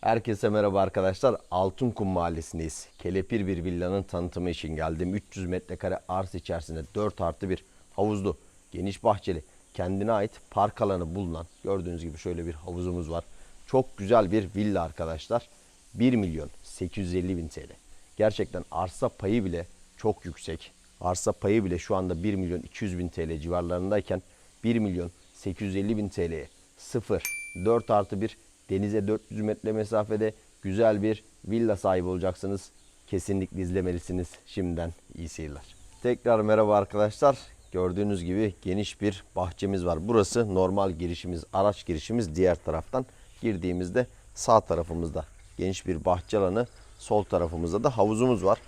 Herkese merhaba arkadaşlar. Altınkum Mahallesi'ndeyiz. Kelepir bir villanın tanıtımı için geldim. 300 metrekare arsa içerisinde 4 artı bir havuzlu, geniş bahçeli, kendine ait park alanı bulunan gördüğünüz gibi şöyle bir havuzumuz var. Çok güzel bir villa arkadaşlar. 1 milyon 850 bin TL. Gerçekten arsa payı bile çok yüksek. Arsa payı bile şu anda 1 milyon 200 bin TL civarlarındayken 1 milyon 850 bin TL'ye 0, 4 artı 1 denize 400 metre mesafede güzel bir villa sahibi olacaksınız. Kesinlikle izlemelisiniz. Şimdiden iyi seyirler. Tekrar merhaba arkadaşlar. Gördüğünüz gibi geniş bir bahçemiz var. Burası normal girişimiz, araç girişimiz diğer taraftan. Girdiğimizde sağ tarafımızda geniş bir bahçe alanı, sol tarafımızda da havuzumuz var.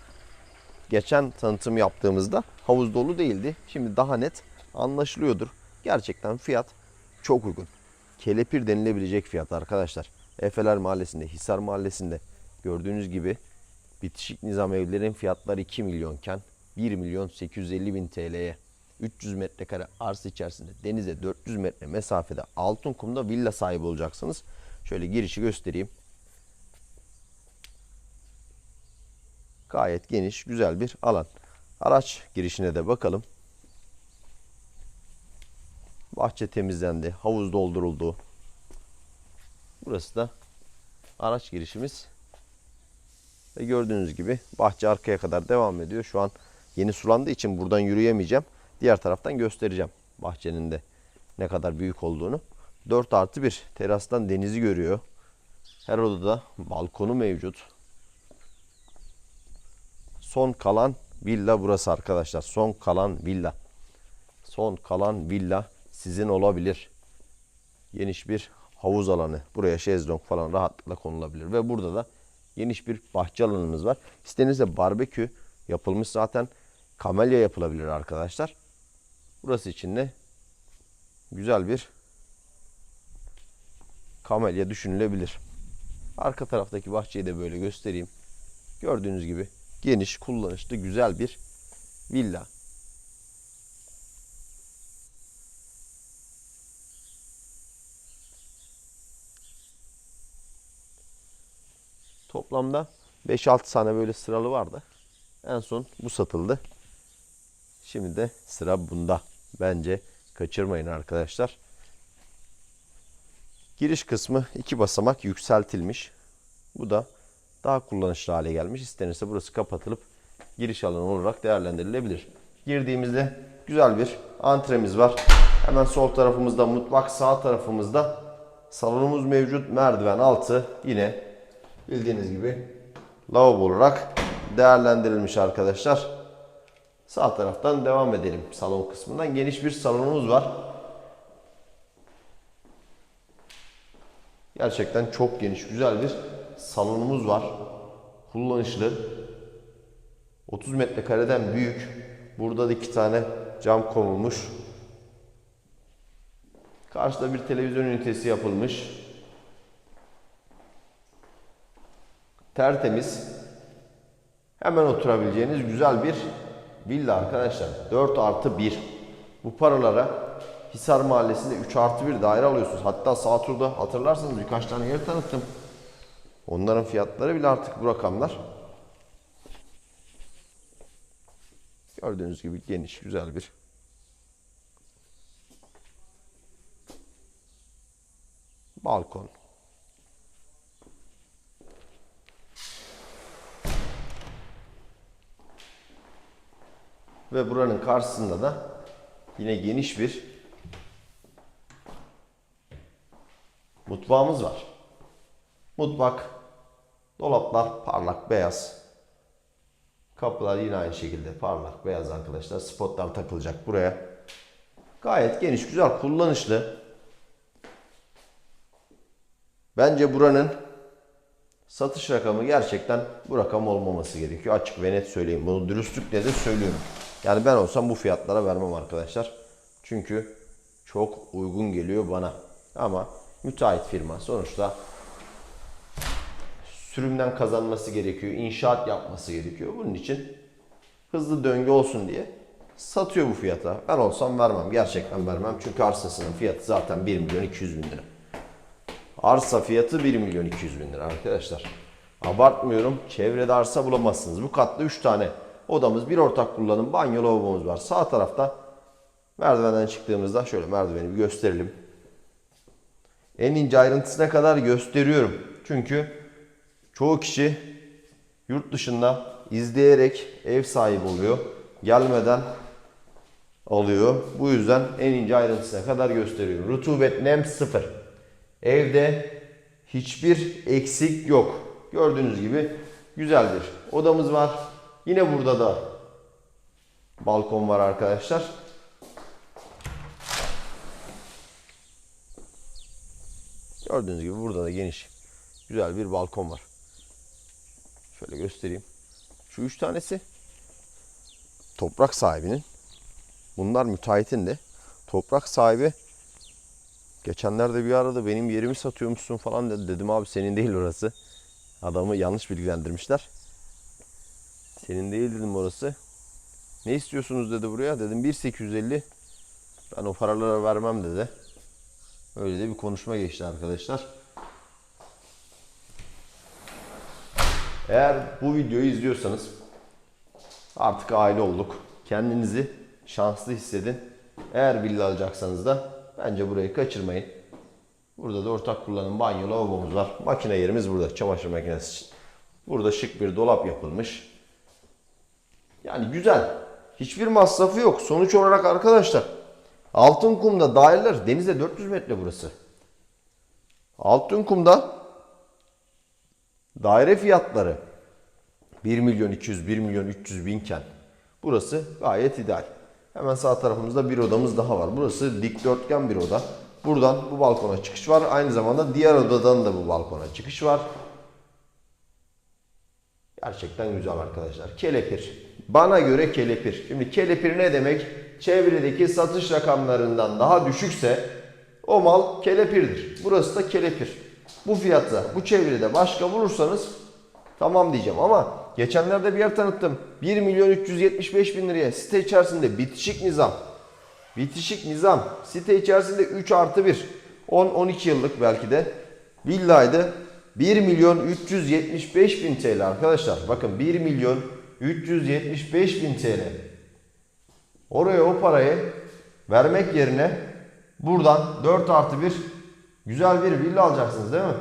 Geçen tanıtım yaptığımızda havuz dolu değildi. Şimdi daha net anlaşılıyordur. Gerçekten fiyat çok uygun. Kelepir denilebilecek fiyat arkadaşlar. Efeler Mahallesi'nde, Hisar Mahallesi'nde gördüğünüz gibi bitişik nizam evlerin fiyatları 2 milyonken 1 milyon 850 bin TL'ye 300 metrekare arsa içerisinde denize 400 metre mesafede Altınkum'da villa sahibi olacaksınız. Şöyle girişi göstereyim. Gayet geniş, güzel bir alan. Araç girişine de bakalım. Bahçe temizlendi, havuz dolduruldu. Burası da araç girişimiz. Ve gördüğünüz gibi bahçe arkaya kadar devam ediyor. Şu an yeni sulandığı için buradan yürüyemeyeceğim. Diğer taraftan göstereceğim bahçenin de ne kadar büyük olduğunu. 4 artı 1 terastan denizi görüyor. Her odada balkonu mevcut. Son kalan villa burası arkadaşlar. Son kalan villa. Son kalan villa sizin olabilir. Geniş bir havuz alanı. Buraya şezlong falan rahatlıkla konulabilir. Ve burada da geniş bir bahçe alanımız var. İstenirse barbekü yapılmış zaten. Kamelya yapılabilir arkadaşlar. Burası için de güzel bir kamelya düşünülebilir. Arka taraftaki bahçeyi de böyle göstereyim. Gördüğünüz gibi geniş, kullanışlı, güzel bir villa. Toplamda 5-6 tane böyle sıralı vardı. En son bu satıldı. Şimdi de sıra bunda. Bence kaçırmayın arkadaşlar. Giriş kısmı iki basamak yükseltilmiş. Bu da daha kullanışlı hale gelmiş. İstenirse burası kapatılıp giriş alanı olarak değerlendirilebilir. Girdiğimizde güzel bir antremiz var. Hemen sol tarafımızda mutfak, sağ tarafımızda salonumuz mevcut. Merdiven altı yine bildiğiniz gibi lavabo olarak değerlendirilmiş arkadaşlar. Sağ taraftan devam edelim salon kısmından. Geniş bir salonumuz var. Gerçekten çok geniş, güzel bir salonumuz var. Kullanışlı. 30 metrekareden büyük. Burada da iki tane cam konulmuş. Karşıda bir televizyon ünitesi yapılmış. Tertemiz. Hemen oturabileceğiniz güzel bir villa arkadaşlar. 4 artı 1. Bu paralara Hisar Mahallesi'nde 3 artı 1 daire alıyorsunuz. Hatta sağ turda hatırlarsanız birkaç tane yer tanıttım. Onların fiyatları bile artık bu rakamlar. Gördüğünüz gibi geniş, güzel bir balkon. Ve buranın karşısında da yine geniş bir mutfağımız var. Mutfak, dolaplar parlak beyaz. Kapılar yine aynı şekilde parlak beyaz arkadaşlar. Spotlar takılacak buraya. Gayet geniş, güzel, kullanışlı. Bence buranın satış rakamı gerçekten bu rakam olmaması gerekiyor. Açık ve net söyleyeyim. Bunu dürüstlükle de söylüyorum. Yani ben olsam bu fiyatlara vermem arkadaşlar. Çünkü çok uygun geliyor bana. Ama müteahhit firma sonuçta sürümden kazanması gerekiyor. inşaat yapması gerekiyor. Bunun için hızlı döngü olsun diye satıyor bu fiyata. Ben olsam vermem. Gerçekten vermem. Çünkü arsasının fiyatı zaten 1 milyon 200 bin lira. Arsa fiyatı 1 milyon 200 bin lira arkadaşlar. Abartmıyorum. Çevrede arsa bulamazsınız. Bu katta 3 tane odamız, bir ortak kullanım, banyo, lavabomuz var. Sağ tarafta merdivenden çıktığımızda şöyle merdiveni bir gösterelim. En ince ayrıntısına kadar gösteriyorum. Çünkü çoğu kişi yurt dışında izleyerek ev sahibi oluyor. Gelmeden alıyor. Bu yüzden en ince ayrıntısına kadar gösteriyorum. Rutubet nem sıfır. Evde hiçbir eksik yok. Gördüğünüz gibi güzel bir odamız var. Yine burada da balkon var arkadaşlar. Gördüğünüz gibi burada da geniş güzel bir balkon var. Şöyle göstereyim. Şu üç tanesi toprak sahibinin. Bunlar müteahhitin de. Toprak sahibi geçenlerde bir arada benim yerimi satıyormuşsun falan dedi. Dedim abi senin değil orası. Adamı yanlış bilgilendirmişler. Senin değil dedim orası. Ne istiyorsunuz dedi buraya. Dedim 1850. Ben o paraları vermem dedi. Öyle de bir konuşma geçti arkadaşlar. Eğer bu videoyu izliyorsanız artık aile olduk. Kendinizi şanslı hissedin. Eğer villa alacaksanız da bence burayı kaçırmayın. Burada da ortak kullanım banyo lavabomuz var. Makine yerimiz burada. Çamaşır makinesi için. Burada şık bir dolap yapılmış. Yani güzel. Hiçbir masrafı yok. Sonuç olarak arkadaşlar Altınkum'da daireler denize 400 metre burası. Altınkum'da daire fiyatları 1 milyon 200, 1 milyon 300 binken burası gayet ideal. Hemen sağ tarafımızda bir odamız daha var. Burası dikdörtgen bir oda. Buradan bu balkona çıkış var. Aynı zamanda diğer odadan da bu balkona çıkış var. Gerçekten güzel arkadaşlar. Kelepir. Bana göre kelepir. Şimdi kelepir ne demek? Çevredeki satış rakamlarından daha düşükse o mal kelepirdir. Burası da kelepir. Bu fiyatta, bu çevrede başka bulursanız tamam diyeceğim ama geçenlerde bir yer tanıttım. 1 milyon 375 bin liraya site içerisinde bitişik nizam. Bitişik nizam. Site içerisinde 3 artı 1. 10-12 yıllık belki de villaydı. 1 milyon 375 bin TL arkadaşlar. Bakın 1 milyon 375 bin TL. Oraya o parayı vermek yerine buradan 4 artı 1 güzel bir villa alacaksınız değil mi?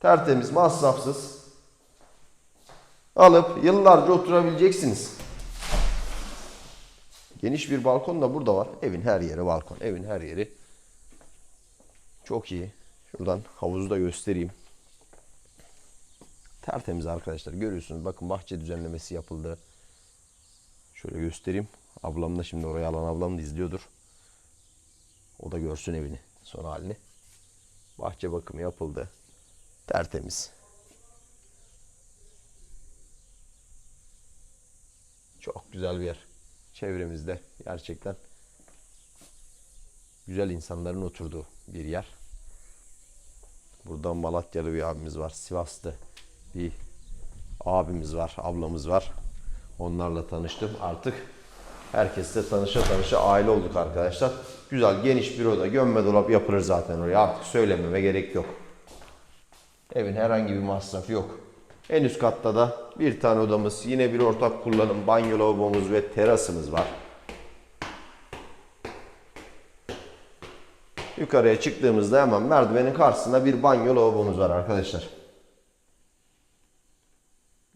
Tertemiz, masrafsız. Alıp yıllarca oturabileceksiniz. Geniş bir balkon da burada var. Evin her yeri balkon. Evin her yeri. Çok iyi. Şuradan havuzu da göstereyim. Tertemiz arkadaşlar. Görüyorsunuz. Bakın bahçe düzenlemesi yapıldı. Şöyle göstereyim. Ablam da şimdi oraya alan ablam da izliyordur. O da görsün evini. Son halini. Bahçe bakımı yapıldı. Tertemiz. Çok güzel bir yer. Çevremizde gerçekten güzel insanların oturduğu bir yer. Buradan Malatyalı bir abimiz var. Sivas'ta bir abimiz var, ablamız var. Onlarla tanıştım. Artık herkesle tanışa tanışa aile olduk arkadaşlar. Güzel geniş bir oda, gömme dolap yapılır zaten oraya. Artık söylememe gerek yok. Evin herhangi bir masrafı yok. En üst katta da bir tane odamız, yine bir ortak kullanım banyo lavabomuz ve terasımız var. Yukarıya çıktığımızda hemen merdivenin karşısında bir banyo lavabomuz var arkadaşlar.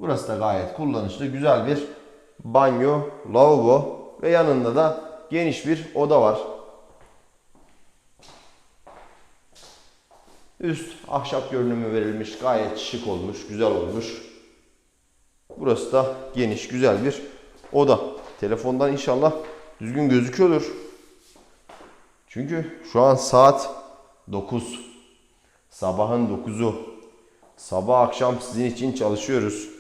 Burası da gayet kullanışlı, güzel bir banyo, lavabo ve yanında da geniş bir oda var. Üst ahşap görünümü verilmiş, gayet şık olmuş, güzel olmuş. Burası da geniş, güzel bir oda. Telefondan inşallah düzgün gözüküyordur. Çünkü şu an saat 9. Sabahın 9'u. Sabah akşam sizin için çalışıyoruz.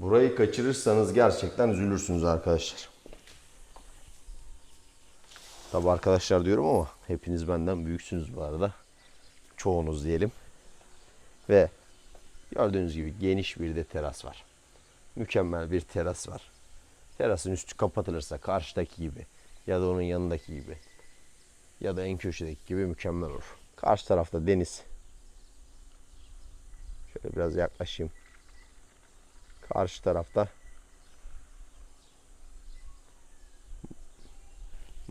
Burayı kaçırırsanız gerçekten üzülürsünüz arkadaşlar. Tabi arkadaşlar diyorum ama hepiniz benden büyüksünüz bu arada. Çoğunuz diyelim. Ve gördüğünüz gibi geniş bir de teras var. Mükemmel bir teras var. Terasın üstü kapatılırsa karşıdaki gibi ya da onun yanındaki gibi ya da en köşedeki gibi mükemmel olur. Karşı tarafta deniz. Şöyle biraz yaklaşayım. Karşı tarafta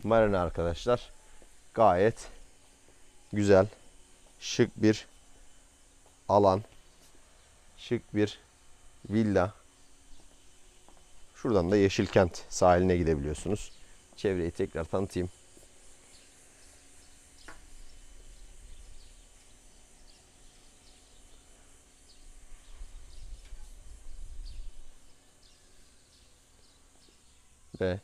marina arkadaşlar. Gayet güzel, şık bir alan, şık bir villa. Şuradan da Yeşilkent sahiline gidebiliyorsunuz. Çevreyi tekrar tanıtayım. Ve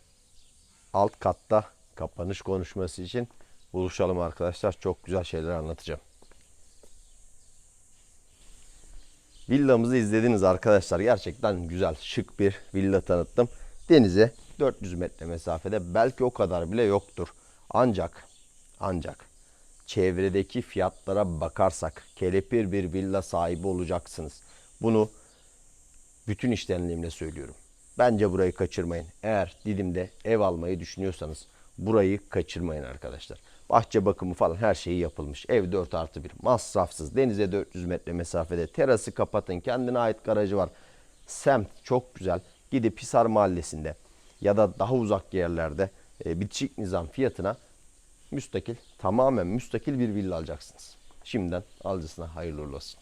alt katta kapanış konuşması için buluşalım arkadaşlar. Çok güzel şeyler anlatacağım. Villamızı izlediniz arkadaşlar. Gerçekten güzel, şık bir villa tanıttım. Denize 400 metre mesafede belki o kadar bile yoktur. Ancak ancak çevredeki fiyatlara bakarsak kelepir bir villa sahibi olacaksınız. Bunu bütün iştenliğimle söylüyorum. Bence burayı kaçırmayın. Eğer Didim'de ev almayı düşünüyorsanız burayı kaçırmayın arkadaşlar. Bahçe bakımı falan her şeyi yapılmış. Ev 4 artı 1 masrafsız. Denize 400 metre mesafede. Terası kapatın. Kendine ait garajı var. Semt çok güzel. Gidip Hisar Mahallesi'nde ya da daha uzak yerlerde e, bitişik nizam fiyatına müstakil, tamamen müstakil bir villa alacaksınız. Şimdiden alıcısına hayırlı olsun.